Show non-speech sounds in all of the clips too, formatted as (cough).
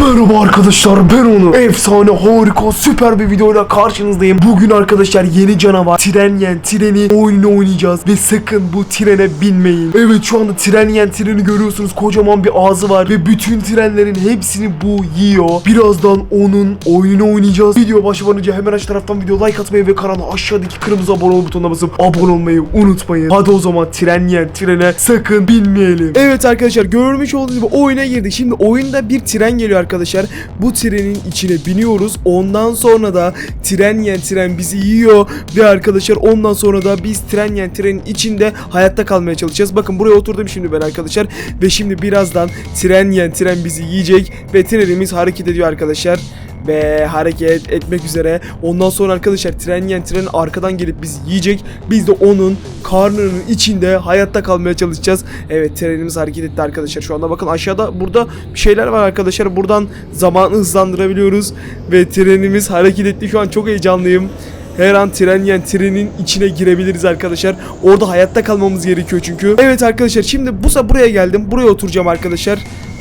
Merhaba arkadaşlar ben onu efsane harika süper bir videoyla karşınızdayım. Bugün arkadaşlar yeni canavar tren yen treni oyununu oynayacağız. Ve sakın bu trene binmeyin. Evet şu anda tren yen treni görüyorsunuz. Kocaman bir ağzı var. Ve bütün trenlerin hepsini bu yiyor. Birazdan onun oyununu oynayacağız. Video başlamadan hemen aşağı taraftan video like atmayı ve kanala aşağıdaki kırmızı abone ol butonuna basıp abone olmayı unutmayın. Hadi o zaman tren yen trene sakın binmeyelim. Evet arkadaşlar görmüş olduğunuz gibi oyuna girdik. Şimdi oyunda bir tren geliyor. Bu trenin içine biniyoruz. Ondan sonra da tren yen tren bizi yiyor. Ve arkadaşlar ondan sonra da biz tren yen trenin içinde hayatta kalmaya çalışacağız. Bakın buraya oturdum şimdi ben arkadaşlar. Ve şimdi birazdan tren yen tren bizi yiyecek. Ve trenimiz hareket ediyor arkadaşlar ve hareket etmek üzere. Ondan sonra arkadaşlar tren yen tren arkadan gelip bizi yiyecek. Biz de onun karnının içinde hayatta kalmaya çalışacağız. Evet trenimiz hareket etti arkadaşlar. Şu anda bakın aşağıda burada bir şeyler var arkadaşlar. Buradan zamanı hızlandırabiliyoruz. Ve trenimiz hareket etti. Şu an çok heyecanlıyım. Her an tren yen trenin içine girebiliriz arkadaşlar. Orada hayatta kalmamız gerekiyor çünkü. Evet arkadaşlar şimdi bu buraya geldim. Buraya oturacağım arkadaşlar.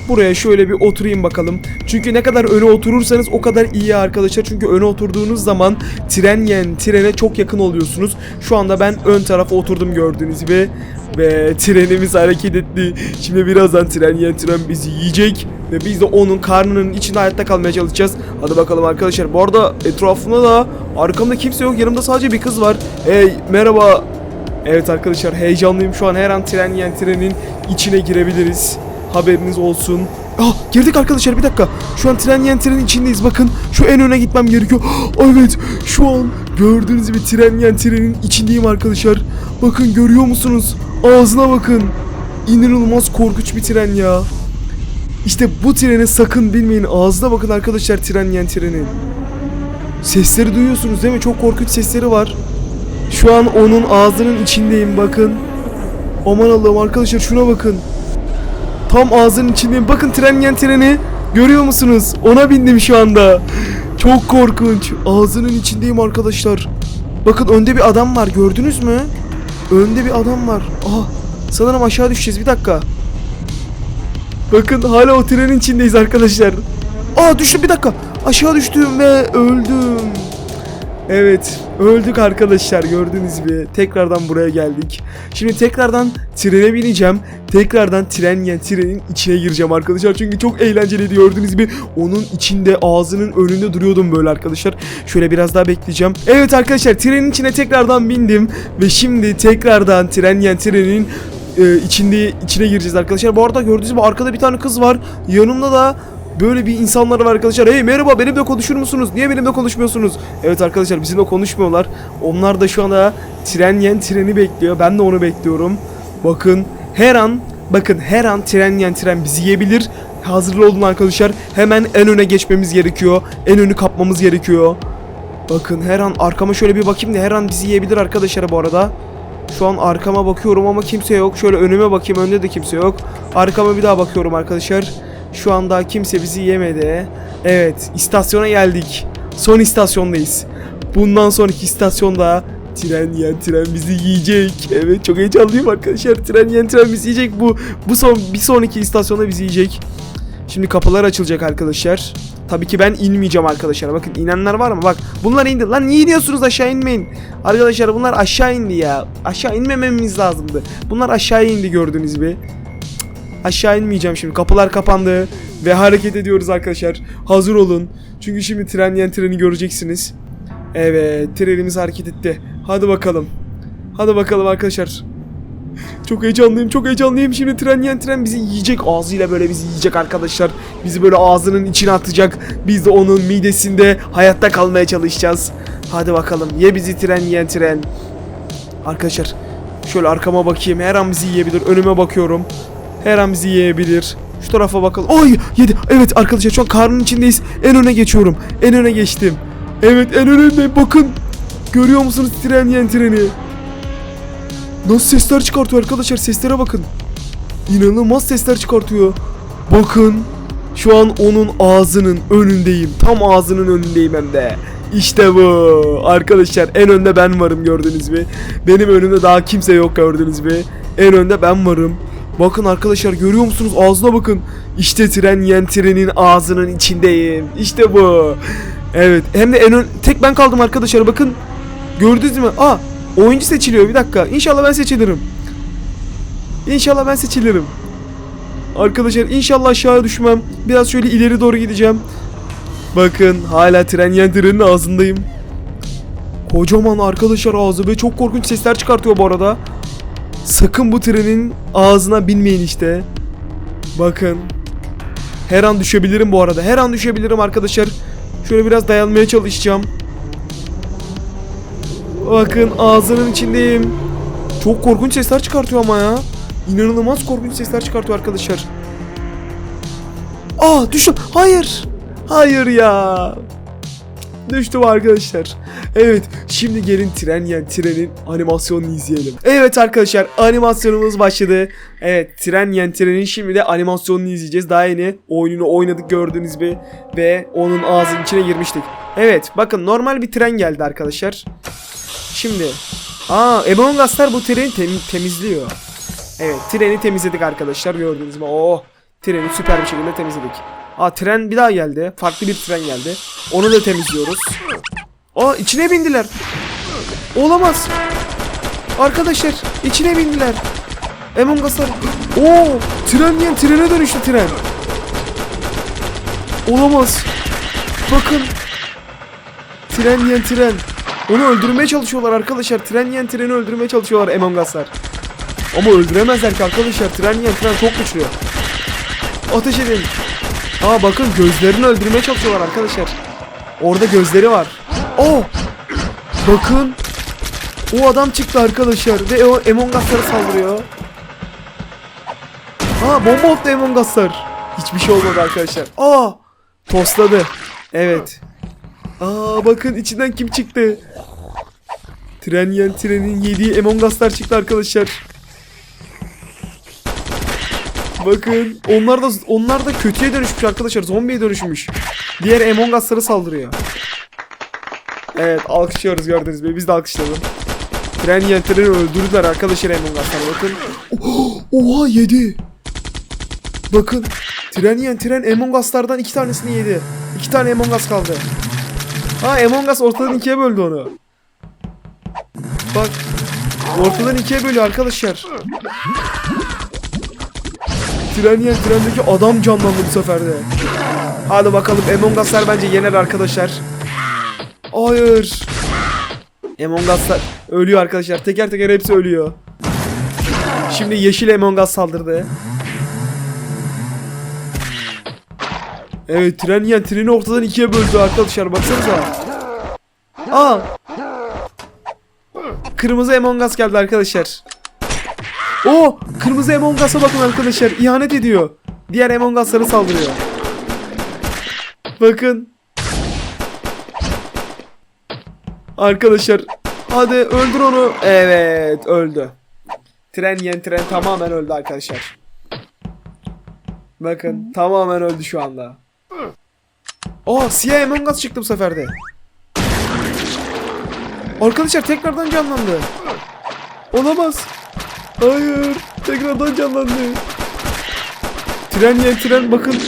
Buraya şöyle bir oturayım bakalım. Çünkü ne kadar öne oturursanız o kadar iyi arkadaşlar. Çünkü öne oturduğunuz zaman tren yen trene çok yakın oluyorsunuz. Şu anda ben ön tarafa oturdum gördüğünüz gibi. Ve trenimiz hareket etti. Şimdi birazdan tren yen tren bizi yiyecek. Ve biz de onun karnının içinde hayatta kalmaya çalışacağız. Hadi bakalım arkadaşlar. Bu arada etrafımda da arkamda kimse yok. Yanımda sadece bir kız var. Hey merhaba. Evet arkadaşlar heyecanlıyım şu an. Her an tren yen trenin içine girebiliriz. Haberiniz olsun. Ah girdik arkadaşlar bir dakika. Şu an tren yen trenin içindeyiz bakın. Şu en öne gitmem gerekiyor. Ah, Evet şu an gördüğünüz gibi tren yen trenin içindeyim arkadaşlar. Bakın görüyor musunuz? Ağzına bakın. İnanılmaz korkunç bir tren ya. İşte bu trene sakın binmeyin. Ağzına bakın arkadaşlar tren yen trenin. Sesleri duyuyorsunuz değil mi? Çok korkunç sesleri var. Şu an onun ağzının içindeyim bakın. Aman Allah'ım arkadaşlar şuna bakın. Tam ağzının içindeyim. Bakın tren yen treni. Görüyor musunuz? Ona bindim şu anda. Çok korkunç. Ağzının içindeyim arkadaşlar. Bakın önde bir adam var. Gördünüz mü? Önde bir adam var. Aha. Sanırım aşağı düşeceğiz. Bir dakika. Bakın hala o trenin içindeyiz arkadaşlar. Aa düştüm bir dakika. Aşağı düştüm ve öldüm. Evet öldük arkadaşlar gördüğünüz gibi tekrardan buraya geldik. Şimdi tekrardan trene bineceğim. Tekrardan tren yani trenin içine gireceğim arkadaşlar. Çünkü çok eğlenceliydi gördüğünüz gibi. Onun içinde ağzının önünde duruyordum böyle arkadaşlar. Şöyle biraz daha bekleyeceğim. Evet arkadaşlar trenin içine tekrardan bindim. Ve şimdi tekrardan tren yani trenin e, içinde içine gireceğiz arkadaşlar. Bu arada gördüğünüz gibi arkada bir tane kız var. Yanımda da Böyle bir insanlar var arkadaşlar. Hey merhaba benimle konuşur musunuz? Niye benimle konuşmuyorsunuz? Evet arkadaşlar bizimle konuşmuyorlar. Onlar da şu anda tren yen treni bekliyor. Ben de onu bekliyorum. Bakın her an bakın her an tren yen tren bizi yiyebilir. Hazırlı olun arkadaşlar. Hemen en öne geçmemiz gerekiyor. En önü kapmamız gerekiyor. Bakın her an arkama şöyle bir bakayım da her an bizi yiyebilir arkadaşlar bu arada. Şu an arkama bakıyorum ama kimse yok. Şöyle önüme bakayım önde de kimse yok. Arkama bir daha bakıyorum arkadaşlar. Şu anda kimse bizi yemedi. Evet istasyona geldik. Son istasyondayız. Bundan sonraki istasyonda tren yiyen tren bizi yiyecek. Evet çok heyecanlıyım arkadaşlar. Tren yiyen tren bizi yiyecek. Bu bu son bir sonraki istasyonda bizi yiyecek. Şimdi kapılar açılacak arkadaşlar. Tabii ki ben inmeyeceğim arkadaşlar. Bakın inenler var mı? Bak bunlar indi. Lan niye iniyorsunuz aşağı inmeyin. Arkadaşlar bunlar aşağı indi ya. Aşağı inmememiz lazımdı. Bunlar aşağı indi gördüğünüz gibi. Aşağı inmeyeceğim şimdi. Kapılar kapandı. Ve hareket ediyoruz arkadaşlar. Hazır olun. Çünkü şimdi tren yen treni göreceksiniz. Evet trenimiz hareket etti. Hadi bakalım. Hadi bakalım arkadaşlar. Çok heyecanlıyım, çok heyecanlıyım. Şimdi tren yen tren bizi yiyecek. Ağzıyla böyle bizi yiyecek arkadaşlar. Bizi böyle ağzının içine atacak. Biz de onun midesinde hayatta kalmaya çalışacağız. Hadi bakalım. Ye bizi tren yen tren. Arkadaşlar şöyle arkama bakayım. Her an bizi yiyebilir. Önüme bakıyorum. Her an bizi yiyebilir. Şu tarafa bakalım. Ay yedi. Evet arkadaşlar şu an karnın içindeyiz. En öne geçiyorum. En öne geçtim. Evet en önündeyim. Bakın. Görüyor musunuz tren yen treni? Nasıl sesler çıkartıyor arkadaşlar seslere bakın. İnanılmaz sesler çıkartıyor. Bakın şu an onun ağzının önündeyim. Tam ağzının önündeyim hem de. İşte bu. Arkadaşlar en önde ben varım gördüğünüz gibi. Benim önümde daha kimse yok gördüğünüz gibi. En önde ben varım. Bakın arkadaşlar görüyor musunuz ağzına bakın. İşte tren yiyen trenin ağzının içindeyim. İşte bu. Evet hem de en ön... tek ben kaldım arkadaşlar bakın. Gördünüz mü? Aa oyuncu seçiliyor bir dakika. İnşallah ben seçilirim. İnşallah ben seçilirim. Arkadaşlar inşallah aşağı düşmem. Biraz şöyle ileri doğru gideceğim. Bakın hala tren yiyen trenin ağzındayım. Kocaman arkadaşlar ağzı ve çok korkunç sesler çıkartıyor bu arada. Sakın bu trenin ağzına binmeyin işte. Bakın. Her an düşebilirim bu arada. Her an düşebilirim arkadaşlar. Şöyle biraz dayanmaya çalışacağım. Bakın ağzının içindeyim. Çok korkunç sesler çıkartıyor ama ya. İnanılmaz korkunç sesler çıkartıyor arkadaşlar. Aa düştüm. Hayır. Hayır ya. Düştüm arkadaşlar. Evet şimdi gelin tren yani trenin animasyonunu izleyelim. Evet arkadaşlar animasyonumuz başladı. Evet tren yani trenin şimdi de animasyonunu izleyeceğiz. Daha yeni oyununu oynadık gördüğünüz gibi. Ve onun ağzının içine girmiştik. Evet bakın normal bir tren geldi arkadaşlar. Şimdi. Aa Among Us'lar bu treni tem- temizliyor. Evet treni temizledik arkadaşlar gördüğünüz gibi. Oh treni süper bir şekilde temizledik. Aa tren bir daha geldi. Farklı bir tren geldi. Onu da temizliyoruz. Aa içine bindiler. Olamaz. Arkadaşlar içine bindiler. Among Us'lar. Oo tren yiyen trene dönüştü tren. Olamaz. Bakın. Tren yiyen tren. Onu öldürmeye çalışıyorlar arkadaşlar. Tren yiyen treni öldürmeye çalışıyorlar Among Us'lar. Ama öldüremezler ki arkadaşlar. Tren yiyen tren çok güçlü. Ateş edin. Aa bakın gözlerini öldürmeye çalışıyorlar arkadaşlar. Orada gözleri var. Oh! Bakın. O adam çıktı arkadaşlar ve o Among Us'lara saldırıyor. Ha bomba attı Among Us'lar. Hiçbir şey olmadı arkadaşlar. Aa! Tosladı. Evet. Aa bakın içinden kim çıktı? Tren yiyen trenin yediği Among Us'lar çıktı arkadaşlar. Bakın onlar da onlar da kötüye dönüşmüş arkadaşlar. Zombiye dönüşmüş. Diğer Among Us'lara saldırıyor. Evet alkışlıyoruz gördünüz mü? Biz de alkışlayalım. Tren yiyen treni öldürdüler arkadaşlar Among Us'lar bakın. (gasps) Oha yedi. Bakın. Tren yiyen tren Among Us'lardan iki tanesini yedi. İki tane Among Us kaldı. Ha Among Us ortadan ikiye böldü onu. Bak. Ortadan ikiye bölüyor arkadaşlar. Tren yiyen trendeki adam canlandı bu sefer de. Hadi bakalım Among Us'lar bence yener arkadaşlar. Hayır. Among Us'lar ölüyor arkadaşlar. Teker teker hepsi ölüyor. Şimdi yeşil Among Us saldırdı. Evet tren yiyen treni ortadan ikiye böldü arkadaşlar baksanıza. Aa. Kırmızı Among Us geldi arkadaşlar. O kırmızı Among Us'a bakın arkadaşlar ihanet ediyor. Diğer Among Us'lara saldırıyor. Bakın. Arkadaşlar hadi öldür onu. Evet öldü. Tren yiyen tren tamamen öldü arkadaşlar. Bakın tamamen öldü şu anda. Aa siyah Among Us çıktı bu sefer de. Arkadaşlar tekrardan canlandı. Olamaz. Hayır. Tekrardan canlandı. Tren yiyen tren bakın.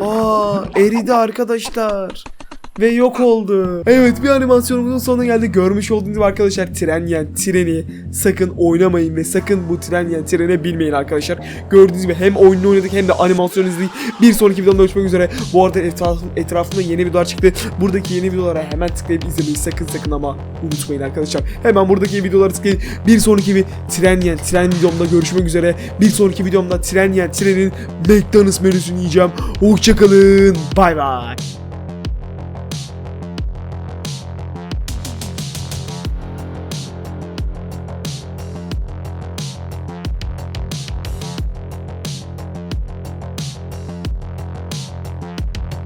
Aa eridi arkadaşlar. Ve yok oldu. Evet bir animasyonumuzun sonuna geldik. Görmüş olduğunuz gibi arkadaşlar tren yiyen treni sakın oynamayın ve sakın bu tren yiyen trene bilmeyin arkadaşlar. Gördüğünüz gibi hem oyununu oynadık hem de animasyon izledik. Bir sonraki videomda görüşmek üzere. Bu arada etrafım, etrafımda yeni videolar çıktı. Buradaki yeni videolara hemen tıklayıp izlemeyi sakın sakın ama unutmayın arkadaşlar. Hemen buradaki videoları tıklayın. Bir sonraki bir tren yiyen tren videomda görüşmek üzere. Bir sonraki videomda tren yiyen trenin McDonald's menüsünü yiyeceğim. Hoşçakalın. Bay bay.